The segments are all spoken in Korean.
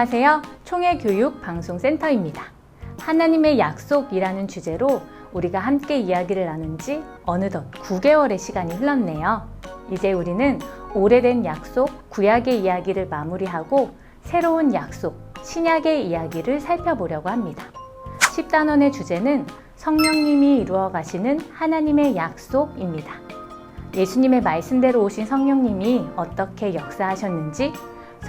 안녕하세요. 총회 교육 방송센터입니다. 하나님의 약속이라는 주제로 우리가 함께 이야기를 나눈 지 어느덧 9개월의 시간이 흘렀네요. 이제 우리는 오래된 약속, 구약의 이야기를 마무리하고 새로운 약속, 신약의 이야기를 살펴보려고 합니다. 10단원의 주제는 성령님이 이루어 가시는 하나님의 약속입니다. 예수님의 말씀대로 오신 성령님이 어떻게 역사하셨는지,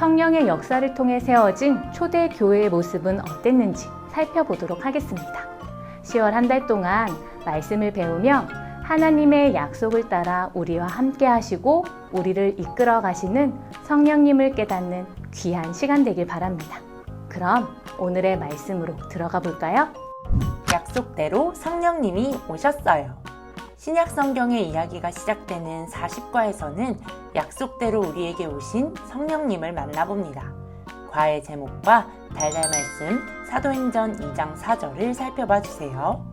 성령의 역사를 통해 세워진 초대 교회의 모습은 어땠는지 살펴보도록 하겠습니다. 10월 한 달 동안 말씀을 배우며 하나님의 약속을 따라 우리와 함께 하시고 우리를 이끌어 가시는 성령님을 깨닫는 귀한 시간 되길 바랍니다. 그럼 오늘의 말씀으로 들어가 볼까요? 약속대로 성령님이 오셨어요. 신약 성경의 이야기가 시작되는 40과에서는 약속대로 우리에게 오신 성령님을 만나봅니다. 과의 제목과 달달 말씀 사도행전 2장 4절을 살펴봐 주세요.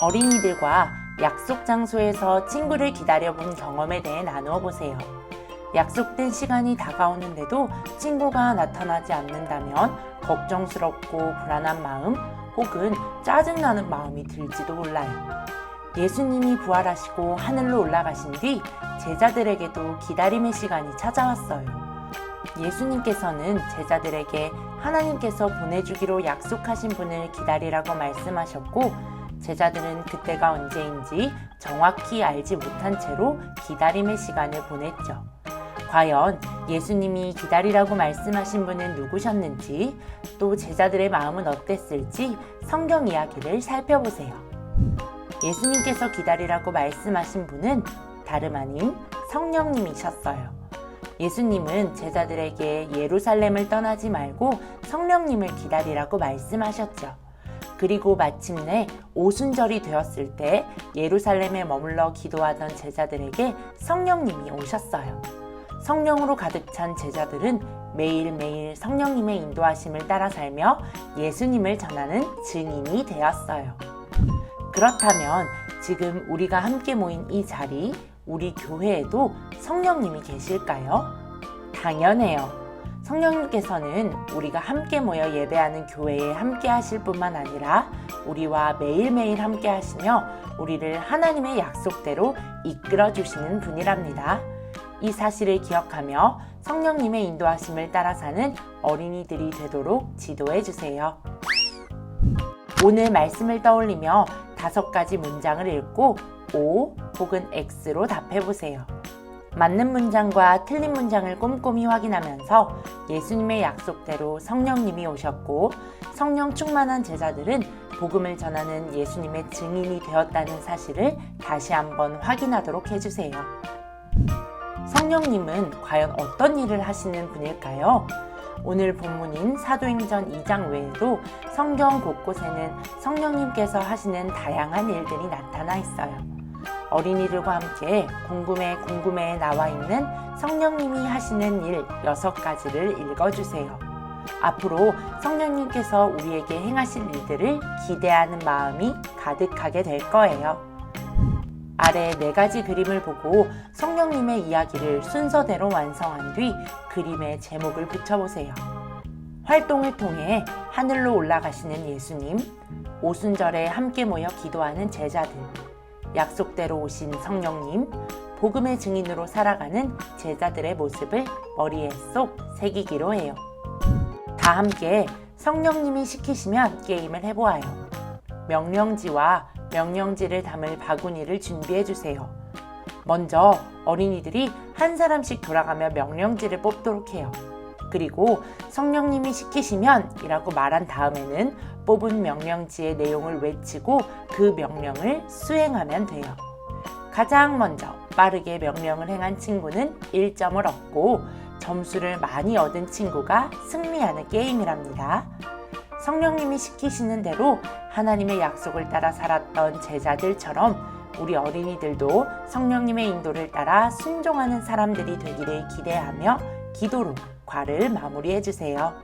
어린이들과 약속 장소에서 친구를 기다려본 경험에 대해 나누어 보세요. 약속된 시간이 다가오는데도 친구가 나타나지 않는다면 걱정스럽고 불안한 마음 혹은 짜증나는 마음이 들지도 몰라요. 예수님이 부활하시고 하늘로 올라가신 뒤 제자들에게도 기다림의 시간이 찾아왔어요. 예수님께서는 제자들에게 하나님께서 보내주기로 약속하신 분을 기다리라고 말씀하셨고, 제자들은 그때가 언제인지 정확히 알지 못한 채로 기다림의 시간을 보냈죠. 과연 예수님이 기다리라고 말씀하신 분은 누구셨는지, 또 제자들의 마음은 어땠을지 성경 이야기를 살펴보세요. 예수님께서 기다리라고 말씀하신 분은 다름 아닌 성령님이셨어요. 예수님은 제자들에게 예루살렘을 떠나지 말고 성령님을 기다리라고 말씀하셨죠. 그리고 마침내 오순절이 되었을 때 예루살렘에 머물러 기도하던 제자들에게 성령님이 오셨어요. 성령으로 가득 찬 제자들은 매일매일 성령님의 인도하심을 따라 살며 예수님을 전하는 증인이 되었어요. 그렇다면 지금 우리가 함께 모인 이 자리, 우리 교회에도 성령님이 계실까요? 당연해요. 성령님께서는 우리가 함께 모여 예배하는 교회에 함께 하실 뿐만 아니라 우리와 매일매일 함께 하시며 우리를 하나님의 약속대로 이끌어 주시는 분이랍니다. 이 사실을 기억하며 성령님의 인도하심을 따라 사는 어린이들이 되도록 지도해 주세요. 오늘 말씀을 떠올리며 다섯 가지 문장을 읽고 O 혹은 X로 답해 보세요. 맞는 문장과 틀린 문장을 꼼꼼히 확인하면서 예수님의 약속대로 성령님이 오셨고 성령 충만한 제자들은 복음을 전하는 예수님의 증인이 되었다는 사실을 다시 한번 확인하도록 해주세요. 성령님은 과연 어떤 일을 하시는 분일까요? 오늘 본문인 사도행전 2장 외에도 성경 곳곳에는 성령님께서 하시는 다양한 일들이 나타나 있어요. 어린이들과 함께 궁금해 궁금해에 나와 있는 성령님이 하시는 일 여섯 가지를 읽어주세요. 앞으로 성령님께서 우리에게 행하실 일들을 기대하는 마음이 가득하게 될 거예요. 아래 네 가지 그림을 보고 성령님의 이야기를 순서대로 완성한 뒤 그림의 제목을 붙여보세요. 활동을 통해 하늘로 올라가시는 예수님, 오순절에 함께 모여 기도하는 제자들, 약속대로 오신 성령님, 복음의 증인으로 살아가는 제자들의 모습을 머리에 쏙 새기기로 해요. 다 함께 성령님이 시키시면 게임을 해보아요. 명령지와 명령지를 담을 바구니를 준비해 주세요. 먼저 어린이들이 한 사람씩 돌아가며 명령지를 뽑도록 해요. 그리고 성령님이 시키시면 이라고 말한 다음에는 뽑은 명령지의 내용을 외치고 그 명령을 수행하면 돼요. 가장 먼저 빠르게 명령을 행한 친구는 1점을 얻고 점수를 많이 얻은 친구가 승리하는 게임이랍니다. 성령님이 시키시는 대로 하나님의 약속을 따라 살았던 제자들처럼 우리 어린이들도 성령님의 인도를 따라 순종하는 사람들이 되기를 기대하며 기도로 과를 마무리해 주세요.